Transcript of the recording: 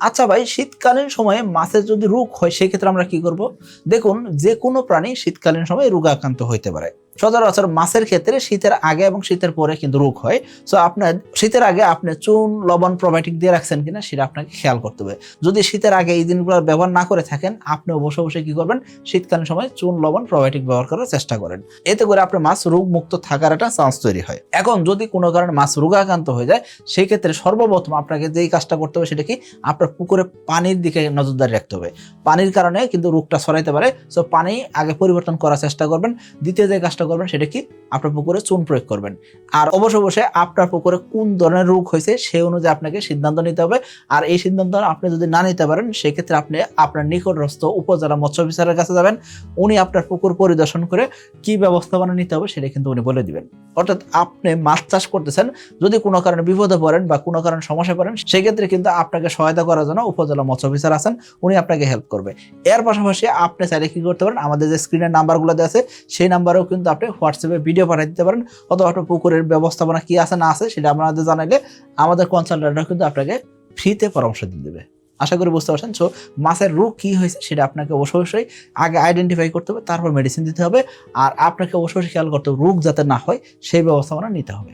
আচ্ছা ভাই, শীতকালীন সময়ে মাছের যদি রোগ হয়, সেক্ষেত্রে আমরা কি করব? দেখুন যে কোনো প্রাণী শীতকালীন সময়ে রোগাক্রান্ত হইতে পারে। সচরাচর মাছের ক্ষেত্রে শীতের আগে এবং শীতের পরে কিন্তু রোগ হয়। সো আপনার শীতের আগে আপনি চুন, লবণ প্রোবায়োটিক দিয়ে রাখছেন কিনা সেটা আপনাকে খেয়াল করতে হবে। যদি শীতের আগে এই দিনগুলো ব্যবহার না করে থাকেন, আপনি বসে বসে কি করবেন? শীতকালীন সময় চুন, লবণ প্রোবায়োটিক ব্যবহার করার চেষ্টা করেন। এতে করে আপনার মাছ রোগ মুক্ত থাকার একটা চান্স তৈরি হয়। এখন যদি কোনো কারণে মাছ রোগাক্রান্ত হয়ে যায় সেই ক্ষেত্রে সর্বপ্রথম আপনাকে যেই কাজটা করতে হবে সেটা কি? আপনার পুকুরে পানির দিকে নজরদারি রাখতে হবে। পানির কারণে কিন্তু রোগটা ছড়াইতে পারে। সো পানি আগে পরিবর্তন করার চেষ্টা করবেন। দ্বিতীয় যে কাজটা করবেন সেটা কি আপনার পুকুরে চুন প্রয়োগ করবেন। আর অবশ্য অবশ্যই আপনার পুকুরে কোন ধরনের রোগ হয়েছে সেই অনুযায়ী আপনাকে সিদ্ধান্ত নিতে হবে। আর এই সিদ্ধান্ত আপনি যদি না নিতে পারেন, সেক্ষেত্রে আপনি আপনার নিকটস্থ উপজেলা মৎস্য অফিসারের কাছে যাবেন। উনি আপনার পুকুর পরিদর্শন করে কি ব্যবস্থাপনা নিতে হবে সেটা কিন্তু উনি বলে দিবেন। অর্থাৎ আপনি মাছ চাষ করতেছেন, যদি কোনো কারণে বিপদে পড়েন বা কোনো কারণে সমস্যা পড়েন, সেক্ষেত্রে কিন্তু আপনাকে সহায়তা করার জন্য উপজেলা মৎস্য অফিসার আছেন, উনি আপনাকে হেল্প করবে। এর পাশাপাশি আপনি চাইলে কী করতে পারেন, আমাদের যে স্ক্রিনের নাম্বারগুলো দেওয়া আছে, সেই নাম্বারেও কিন্তু আপনি হোয়াটসঅ্যাপে ভিডিও পাঠিয়ে দিতে পারেন, অথবা আপনার পুকুরের ব্যবস্থাপনা কি আছে না আছে সেটা আমাদের জানাইলে আমাদের কনসালটেন্টরা কিন্তু আপনাকে ফ্রিতে পরামর্শ দিয়ে দেবে। আশা করি বুঝতে পারছেন। সো মাছের রোগ কী হয়েছে সেটা আপনাকে অবশ্যই আগে আইডেন্টিফাই করতে হবে, তারপর মেডিসিন দিতে হবে। আর আপনাকে অবশ্যই খেয়াল করতে হবে, রোগ যাতে না হয়, সেই ব্যবস্থাপনা নিতে হবে।